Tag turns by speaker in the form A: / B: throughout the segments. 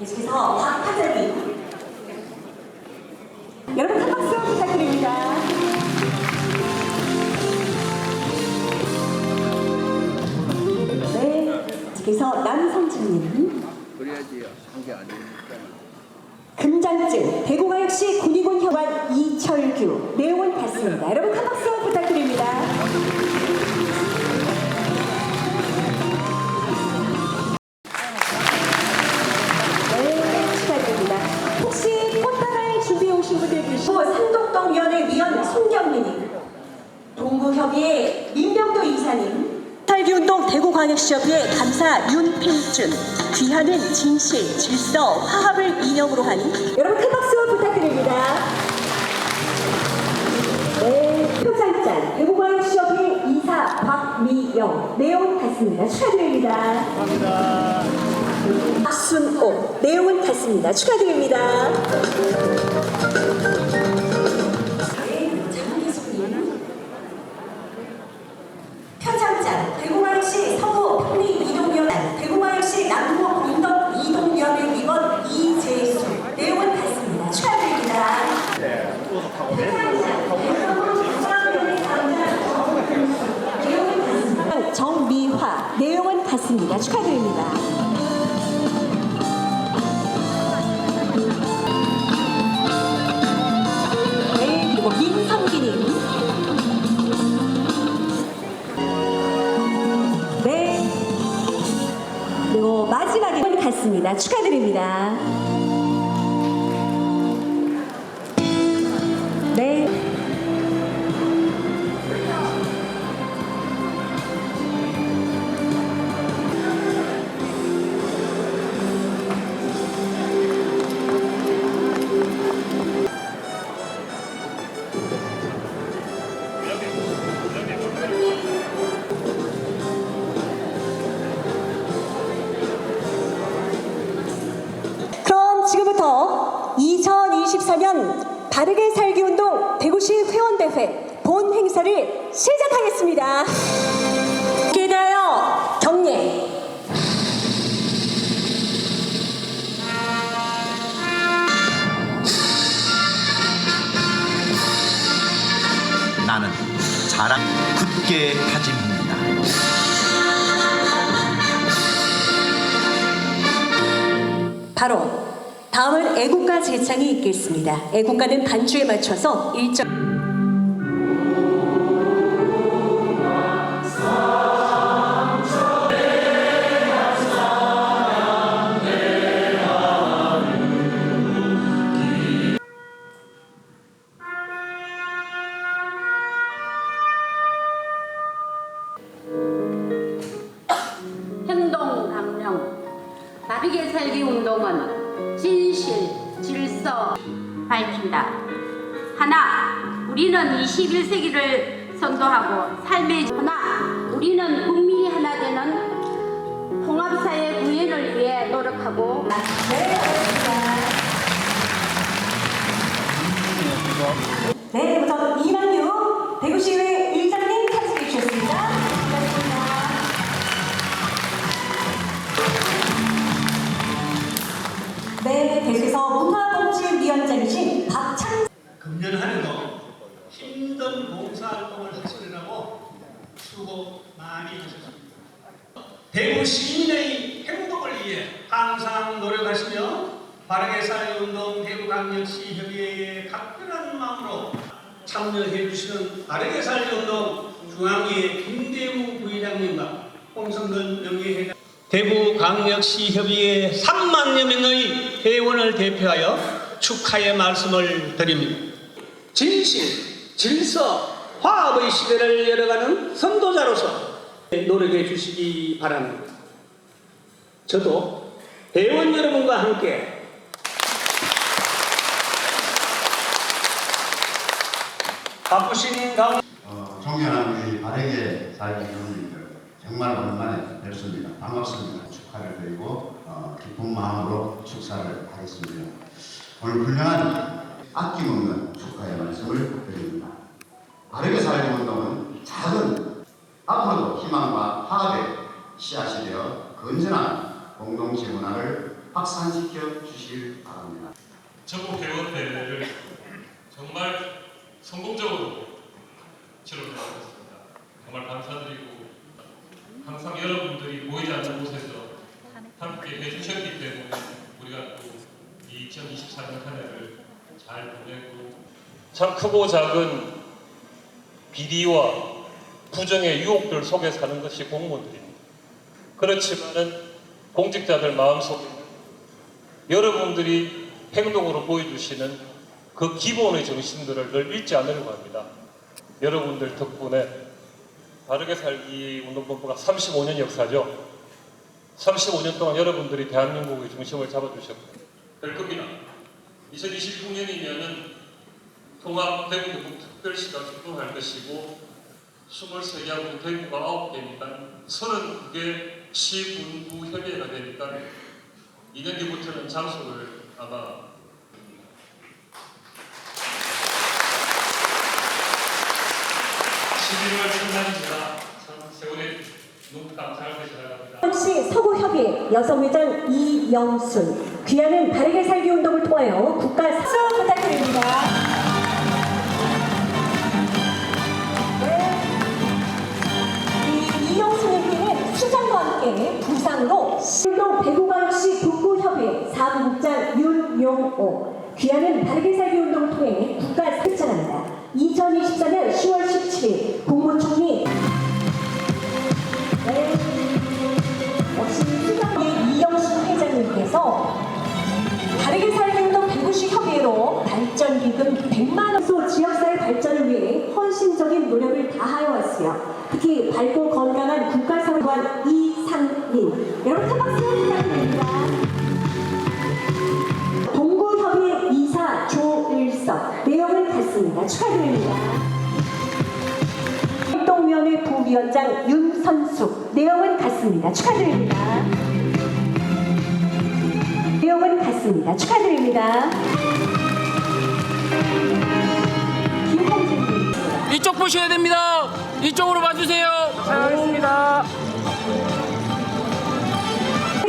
A: 계속해서 박하정이 여러분 한 박수 부탁드립니다. 네, 계속해서 남성진님
B: 그래야지 한게 아니니까.
A: 금장증 대구광역시 군의군 혈관 이철규 내용은 같습니다. 여러분 한 박수 부탁드립니다. 동구협의회 민병도 이사님, 살기운동 대구광역시협의회 감사 윤필준, 귀하는 진실, 질서, 화합을 이념으로 한 여러분 큰 박수 부탁드립니다. 네, 표창장 대구광역시협의회 이사 박미영 내용 같습니다. 축하드립니다. 감사합니다. 박순옥 내용은 같습니다. 축하드립니다. 축하드립니다. 2024년 바르게 살기 운동 대구시 회원대회 본 행사를 시작하겠습니다. 기대하여 경례.
C: 나는 자랑 굳게 다짐합니다.
A: 바로 다음은 애국가 제창이 있겠습니다. 애국가는 반주에 맞춰서 일정
D: 우리는 21세기를 선도하고 삶의 하나 우리는 국민이 하나 되는 통합사회 구현을 위해 노력하고
A: 네, 대구
E: 시민의 행복을 위해 항상 노력하시며 바르게 살기 운동 대구광역시 협의회의 각별한 마음으로 참여해 주시는 바르게 살기 운동 중앙회 김대우 부회장님과 홍성근 명예회장 대구광역시 협의회 3만여 명의 회원을 대표하여 축하의 말씀을 드립니다. 진실, 질서, 화합의 시대를 열어가는 선도자로서 노력해 주시기 바랍니다. 저도 회원 여러분과 함께 바쁘신 가운데
F: 어, 존경하는 우리 바르게 살기 위원님들 정말 오랜만에 뵙습니다. 반갑습니다. 축하를 드리고 어, 기쁜 마음으로 축사를 하겠습니다. 오늘 훌륭한 아낌없는 축하의 말씀을 드립니다. 바르게 살기 운동은 작은 앞으로도 희망과 화합의 씨앗이 되어 건전한 공동체 문화를 확산시켜 주실 바랍니다.
G: 전국 대원대회를 정말 성공적으로 치러나가겠습니다 정말 감사드리고 항상 여러분들이 보이지 않는 곳에서 함께 해주셨기 때문에 우리가 또 2024년 한 해를 잘 보내고 참 크고 작은 비리와 부정의 유혹들 속에 사는 것이 공무원들입니다. 그렇지만은 공직자들 마음속에 여러분들이 행동으로 보여주시는 그 기본의 정신들을 늘 잃지 않으려고 합니다. 여러분들 덕분에 바르게 살기 운동본부가 35년 역사죠. 35년 동안 여러분들이 대한민국의 중심을 잡아주셨고 될 겁니다. 2026년이면은 통합 대구국 특별시가 출범할 것이고 23개하고 대구가 9개니까 32개 시군구 협의회가 되니까 2년 뒤부터는 장소를 아마 11월 첫날입니다. 참 세월이 너무 감사하게 지나갑니다.
A: 서울시 서구협의회 여성회장 이영순 귀하는 바르게 살기 운동을 통하여 국가 박수 부탁드립니다. 네. 이 이영순에게는 수장과 함께 부상으로 신동 대구광역시 북구협의회 사무국장 윤용호 귀하는 바르게 살기 운동을 통해 국가 설정합니다. 2024년 10월 17일 국무총리. 네. 역시 수장의 이영수 회장님께서 다르게 살기 운동 대구시 협의회로 발전 기금 100만 원 소 지역사회 발전을 위해 헌신적인 노력을 다하여 왔으며 특히 밝고 건강한 국가사회관 이상민. 여러분 부위원장 윤선숙 내용은 같습니다. 축하드립니다. 내용은 같습니다. 축하드립니다. 김홍진님
H: 이쪽 보셔야 됩니다. 이쪽으로 봐주세요.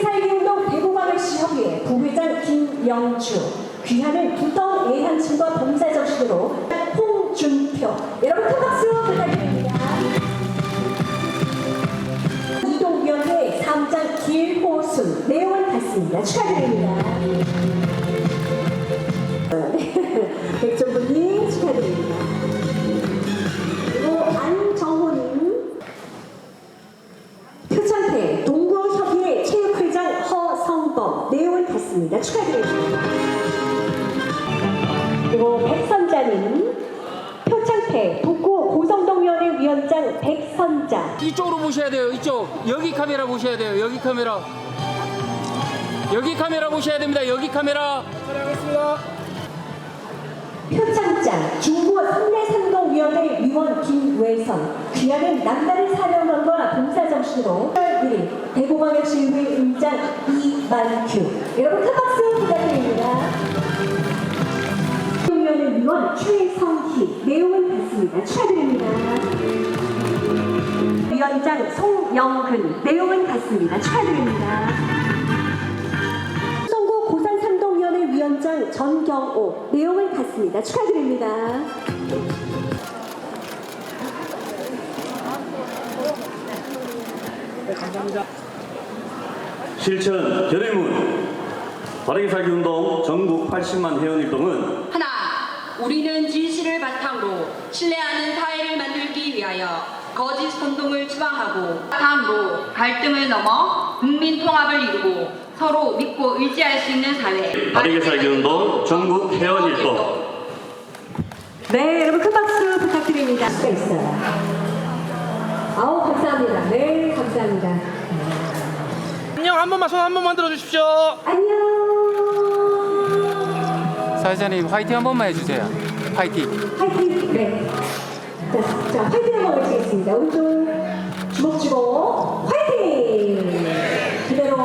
A: 살기운동 대구광역시 협의회 부회장 김영주 귀하는 두성 예향신과 봉 같습니다. 축하드립니다. 백종부님 축하드립니다. 그리고 안정호님 표창태 동구협의회 체육회장 허성범 내용은 같습니다. 축하드립니다. 그리고 백선자님 표창태 북구 고성동위원회 위원장 백선자
H: 이쪽으로 보셔야 돼요. 이쪽 여기 카메라 보셔야 돼요. 여기 카메라. 여기 카메라 보셔야 됩니다. 여기 카메라.
A: 표창장 중부 상내상동위원회 위원 김외선 귀하는 남다른 사명감과 봉사정신으로 1월 1일 대구광역시의회 의장 이만규 여러분 큰 박수 부탁드립니다. 위원회 위원 최성희 내용은 같습니다. 축하드립니다. 위원장 송영근 내용은 같습니다. 축하드립니다. 전경호 내용은 같습니다. 축하드립니다.
I: 실천 결의문 바르게 살기 운동 전국 80만 회원 일동은
D: 하나, 우리는 진실을 바탕으로 신뢰하는 사회를 만들기 위하여 거짓 선동을 추방하고 바탕으로 갈등을 넘어 국민 통합을 이루고 서로 믿고 의지할 수 있는 사회.
I: 바르게 살기 운동 전국 회원 일동
A: 네, 여러분 큰 박수 부탁드립니다. 수가 있어요. 아우 감사합니다. 네, 감사합니다.
H: 안녕 한 번만 손 한 번만 들어 주십시오.
A: 안녕.
H: 사회자님 화이팅 한 번만 해주세요. 화이팅.
A: 화이팅. 네. 자, 자 화이팅 한번 외치겠습니다. 오른쪽 주먹 쥐고 화이팅. 그대로